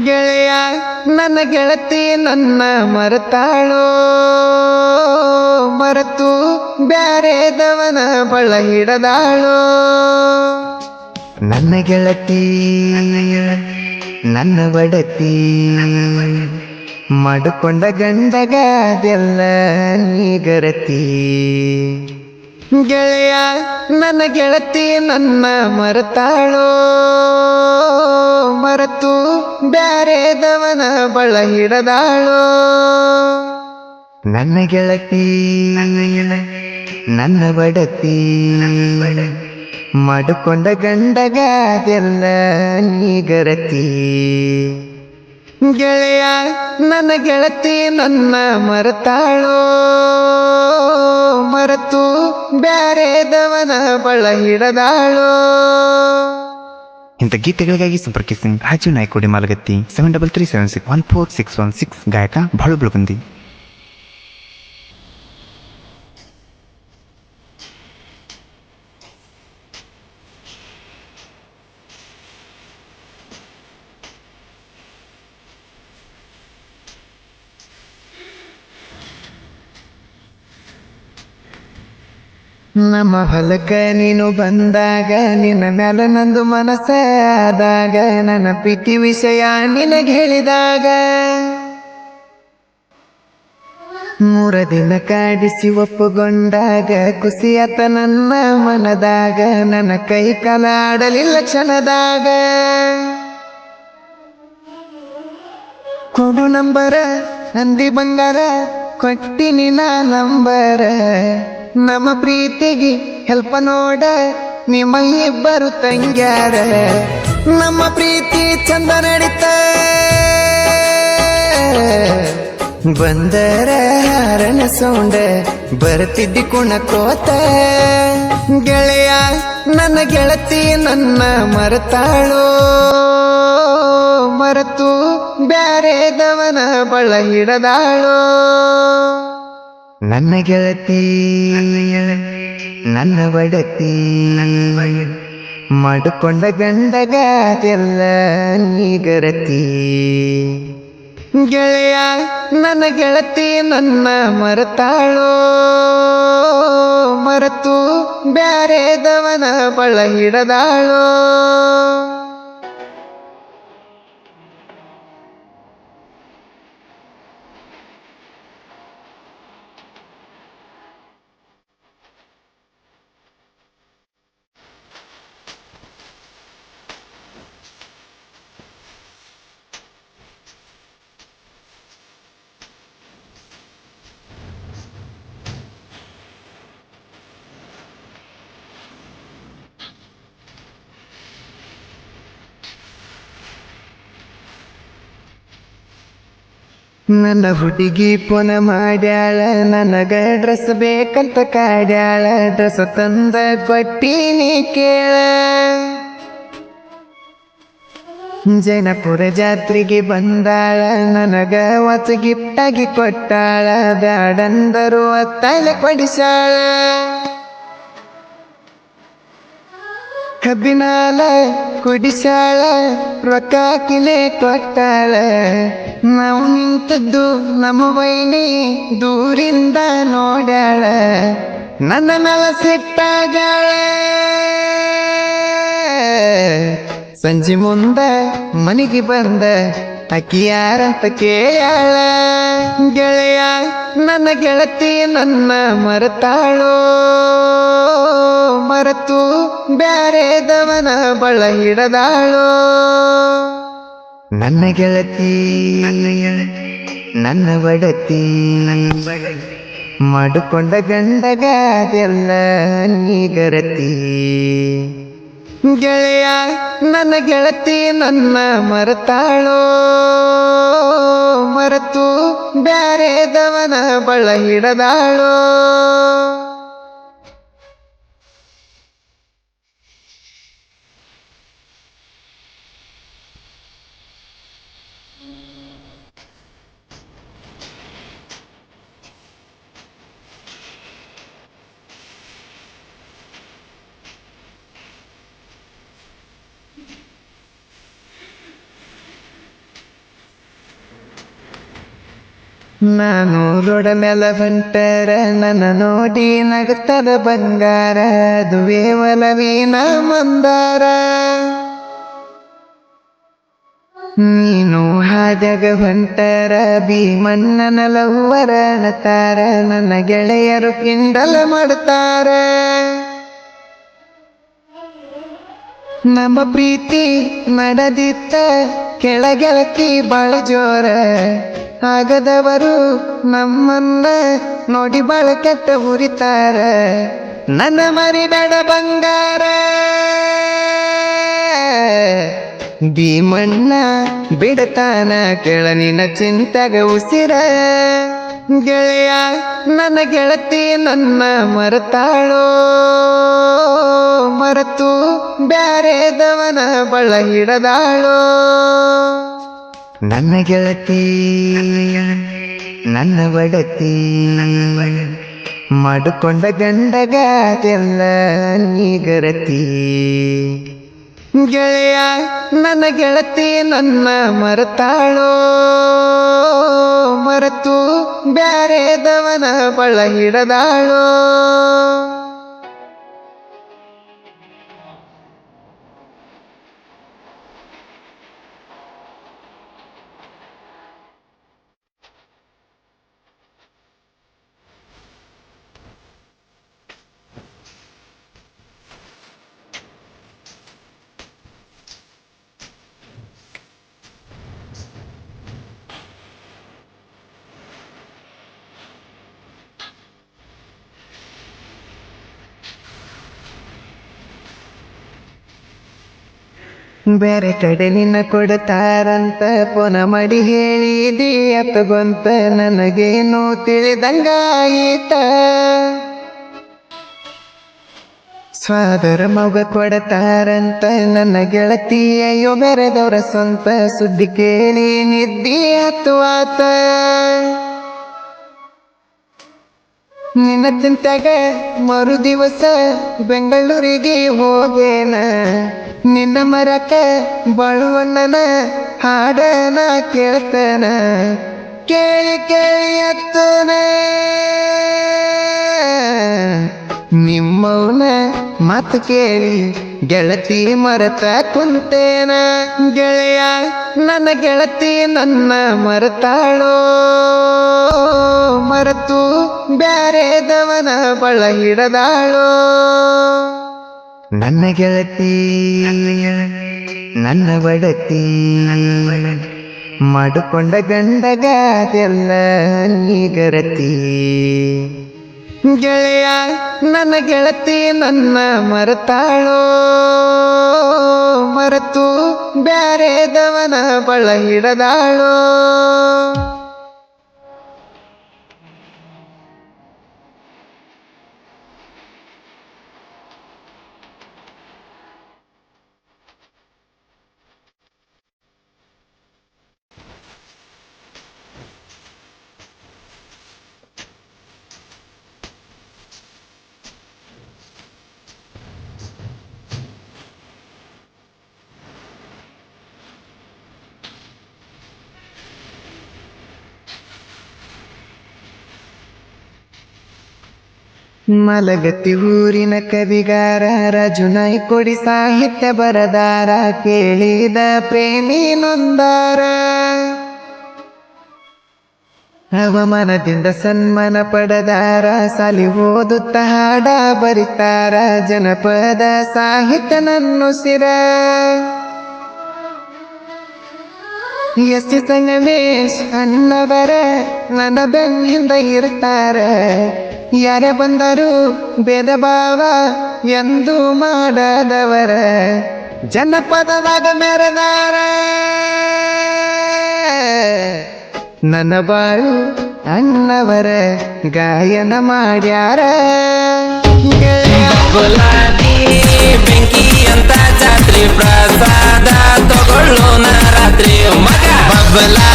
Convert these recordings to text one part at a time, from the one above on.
ಗೆಳೆಯ ನನ್ನ ಗೆಳತಿ ನನ್ನ ಮರೆತಾಳೋ? ಮರೆತು ಬ್ಯಾರೆದವನ ಬಳ ಹಿಡದಾಳೋ? ನನ್ನ ಗೆಳತಿ ನನ್ನ ಒಡತಿ ಮಡುಕೊಂಡ ಗಂಡಗಾದೆಲ್ಲ ಗರತಿ. ಗೆಳೆಯ ನನ್ನ ಗೆಳತಿ ನನ್ನ ಮರತಾಳೋ? ಮರೆತು ಬ್ಯಾರೆದವನ ಬಳ ಹಿಡದಾಳು? ನನ್ನ ಗೆಳತಿ ನನ್ನ ಬಡತಿ ಮಡುಕೊಂಡ ಗಂಡಗಾದೆಲ್ಲ ನೀ ನೀಗರತಿ ಗೆಳೆಯ ನನ್ನ ಗೆಳತಿ ನನ್ನ ಮರತಾಳೋ? ಮರೆತು ಬ್ಯಾರೆದವನ ಬಳ ಹಿಡದಾಳೋ? ಇಂಥ ಗೀತೆಗಳಿಗಾಗಿ ಸಂಪರ್ಕಿಸಿ Raju Naikodi Malagatti seven double three seven six one four six one six ಗಾಯಕ ಬಾಳು ಬೆಳಗುಂದಿ ನಮ್ಮ ಹೊಲಕ ನೀನು ಬಂದಾಗ, ನಿನ್ನ ಮ್ಯಾಲ ನಂದು ಮನಸ್ಸಾದಾಗ ನನ್ನ ಪ್ರೀತಿ ವಿಷಯ ನಿನಗೆ ಹೇಳಿದಾಗ. ಮೂರ ದಿನ ಕಾಡಿಸಿ ಒಪ್ಪುಗೊಂಡಾಗ, ಖುಷಿಯಾತ ನನ್ನ ಮನದಾಗ, ನನ್ನ ಕೈ ಕಲಾಡಲಿಲ್ಲ ಕ್ಷಣದಾಗ. ಕೊಡು ನಂಬರ, ನಂದಿ ಬಂಗಾರ, ಕೊಟ್ಟಿನಿ ನಾ ನಂಬರ. ನಮ್ಮ ಪ್ರೀತಿಗೆ ಹೆಲ್ಪ ನೋಡ ನಿಮ್ಮ ಇಬ್ಬರು ತಂಗ್ಯಾರ. ನಮ್ಮ ಪ್ರೀತಿ ಚಂದ ನಡೀತ. ಬಂದರ ಹಾರನ ಸೌಂಡ ಬರ್ತಿದ್ದಿ ಕುಣಕೋತ. ಗೆಳೆಯ, ನನ್ನ ಗೆಳತಿ ನನ್ನ ಮರ್ತಾಳೋ. ಮರೆತು ಬ್ಯಾರೆದವನ ಬಳ ಹಿಡದಾಳೋ. ನನ್ನ ಗೆಳತಿ, ನನ್ನ ಒಡತಿ, ಮಾಡಿಕೊಂಡ ಗಂಡಗಾದೆಲ್ಲ ನಿಗರತಿ ಗೆಳೆಯ, ನನ್ನ ಗೆಳತಿ, ನನ್ನ ಮರತಾಳೋ. ಮರತು ಬ್ಯಾರೆದವನ ಬಳ ಹಿಡದಾಳೋ. ನನ್ನ ಹುಡುಗಿ ಪುನ ಮಾಡ್ಯಾಳ, ನನಗ ಡ್ರೆಸ್ ಬೇಕಂತ ಕಾಡ್ಯಾಳ, ಡ್ರೆಸ್ ತಂದ ಕೊಟ್ಟೀನಿ ಕೇಳ. ಜನಪುರ ಜಾತ್ರೆಗೆ ಬಂದಾಳ, ನನಗ ವಾಚ ಗಿಫ್ಟಾಗಿ ಕೊಟ್ಟಾಳ, ಬ್ಯಾಡಂದರು ಅತ್ತಲೆ ಕೊಡಿಸಾಳ. ಕಬ್ಬಿನಾಲ ಕುಡಿಸಾಳ ರೊಕ್ಕ ಕಿಲೆ ಕೊಟ್ಟಾಳ ನಾವು ನಿಂತದ್ದು ನಮ್ಮ ವೈನಿ ದೂರಿಂದ ನೋಡ್ಯಾಳ ನನ್ನ ಮೇಲೆ ಸಿಟ್ಟಾಗ್ಯಾಳ ಸಂಜೆ ಮುಂದ ಮನೆಗೆ ಬಂದ ಅಕ್ಕಿ ಯಾರಂತ ಕೇಳ್ಯಾಳ ಗೆಳೆಯ ನನ್ನ ಗೆಳತಿ ನನ್ನ ಮರೆತಾಳೋ. ಮರೆತು ಬ್ಯಾರೆದವನ ಬಳ ಹಿಡದಾಳೋ. ನನ್ನ ಗೆಳತಿ ನನ್ನ ಬಡತಿ ಮಾಡಿಕೊಂಡ ಗಂಡಗಾದೆಲ್ಲ ನೀಗರತಿ ಗೆಳೆಯ ನನ್ನ ಗೆಳತಿ ನನ್ನ ಮರೆತಾಳೋ? ಮರೆತು ಬ್ಯಾರೆದವನ ಬಳ ಹಿಡದಾಳೋ? ನಾನು ರೋಡ ಮೇಲೆ ಹೊಂಟರ ನನ್ನ ನೋಡಿ ನಗುತ್ತದ ಬಂಗಾರ ಅದುವೇ ಒಲವೀನ ಮಂದಾರ. ನೀನು ಹಾದ್ಯಾಗ ಹೊಂಟರ, ಭೀಮಣ್ಣನ ಲವ್ವರ ನತಾರ, ನನ್ನ ಗೆಳೆಯರು ಕಿಂಡಲ ಮಾಡ್ತಾರ. ನಮ್ಮ ಪ್ರೀತಿ ನಡೆದಿತ್ತ ಕೆಳಗೆಳತಿ ಬಾಳ ಜೋರ. ಆಗದವರು ನಮ್ಮನ್ನ ನೋಡಿ ಬಾಳ ಕೆಟ್ಟ ಉರಿತಾರ. ನನ್ನ ಮರಿಬೇಡ ಬಂಗಾರ. ಭೀಮಣ್ಣ ಬಿಡತಾನ ಕೇಳ ನಿನ್ನ ಚಿಂತೆಗ ಉಸಿರ. ಗೆಳೆಯ, ನನ್ನ ಗೆಳತಿ ನನ್ನ ಮರತಾಳೋ. ಮರೆತು ಬ್ಯಾರೆದವನ ಬಳ ಹಿಡದಾಳೋ. ನನ್ನ ಗೆಳತಿ, ನನ್ನ ಒಡತಿ, ಮಾಡಿಕೊಂಡ ಗಂಡಗಾದೆಲ್ಲ ನೀಗರತಿ ಗೆಳೆಯ, ನನ್ನ ಗೆಳತಿ, ನನ್ನ ಮರತಾಳೋ, ಮರೆತು ಬ್ಯಾರೆದವನ ಬಳ ಹಿಡದಾಳೋ. ಬೇರೆ ಕಡೆ ನಿನ್ನ ಕೊಡ್ತಾರಂತ ಪುನ ಮಾಡಿ ಹೇಳಿದಿ ಅತ್ತಗೊಂತ ನನಗೇನು ತಿಳಿದಂಗಾಯಿತ. ಸ್ವಾದರ ಮಗ ಕೊಡತಾರಂತ ನನ್ನ ಗೆಳತಿ ಅಯ್ಯೋ ಬೆರೆದವರ ಸ್ವಂತ ಸುದ್ದಿ ಕೇಳಿ ನಿದ್ದಿ ಅತ್ವಾತ ನಿನ್ನ ತಿಂತಾಗ ಮರು ದಿವಸ ಬೆಂಗಳೂರಿಗೆ ಹೋಗೇನ. ನಿನ್ನ ಮರಕ ಬಳುವಣ್ಣನ ಹಾಡನ ಕೇಳ್ತೇನೆ. ಕೇಳಿ ಕೇಳಿ ಹತ್ತನ ನಿಮ್ಮವನ ಮಾತು ಕೇಳಿ ಗೆಳತಿ ಮರತ ಕುಂತೇನ. ಗೆಳೆಯ, ನನ್ನ ಗೆಳತಿ ನನ್ನ ಮರತಾಳೋ. ಮರೆತು ಬ್ಯಾರೆದವನ ಬಳ ಹಿಡದಾಳೋ. ನನ್ನ ಗೆಳತಿ, ನನ್ನ ಬಡತಿ ಮಾಡಿಕೊಂಡ ಗಂಡಗಾದೆಲ್ಲ ನೀಗರತಿ ಗೆಳೆಯ, ನನ್ನ ಗೆಳತಿ, ನನ್ನ ಮರತಾಳೋ, ಮರೆತು ಬ್ಯಾರೆದವನ ಬಳ ಹಿಡದಾಳೋ. ಮಲಗತಿ ಊರಿನ ಕವಿಗಾರ ರಜುನೈ ಕೊಡಿ ಸಾಹಿತ್ಯ ಬರದಾರ ಕೇಳಿದ ಪ್ರೇಮಿ ನೊಂದಾರ ಅವಮಾನದಿಂದ ಸನ್ಮಾನ ಪಡೆದಾರ, ಸಾಲಿ ಓದುತ್ತ ಹಾಡ ಬರಿತಾರ, ಜನಪದ ಸಾಹಿತ್ಯ ನನ್ನುಸಿರ ಎಸ್ ಸಂಗಮೇಶ್ ಅನ್ನವರ ನನ್ನ ಬೆನ್ನಿಂದ ಇರ್ತಾರ. ಯಾರೇ ಬಂದರು ಭೇದ ಭಾವ ಎಂದು ಮಾಡದವರ? ಜನಪದದಾಗ ಮೆರೆದಾರ. ನನ್ನ ಬಾಳು ಅಣ್ಣವರ ಗಾಯನ ಮಾಡ್ಯಾರ. ಗುಲಾಬಿ, ಬೆಂಕಿ ಅಂತ ಜಾತ್ರೆ ಪ್ರಸಾದ ತಗೊಳ್ಳೋಣ ರಾತ್ರಿ. ಮಗ ಬಬಲಾದಿ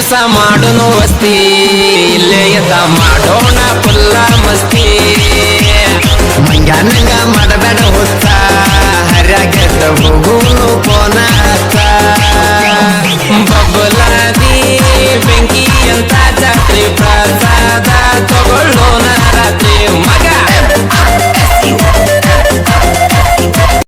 ದಿವಸ ಮಾಡೋನು ವಸ್ತಿ. ಇಲ್ಲೇ ಎದ್ದ ಮಾಡೋಣ ಫುಲ್ಲ ಮಸ್ತಿ. ಮಂಗ ನಂಗ ಮಾಡಬೇಡ ಹುತ್ತ. ಹೋಗುನು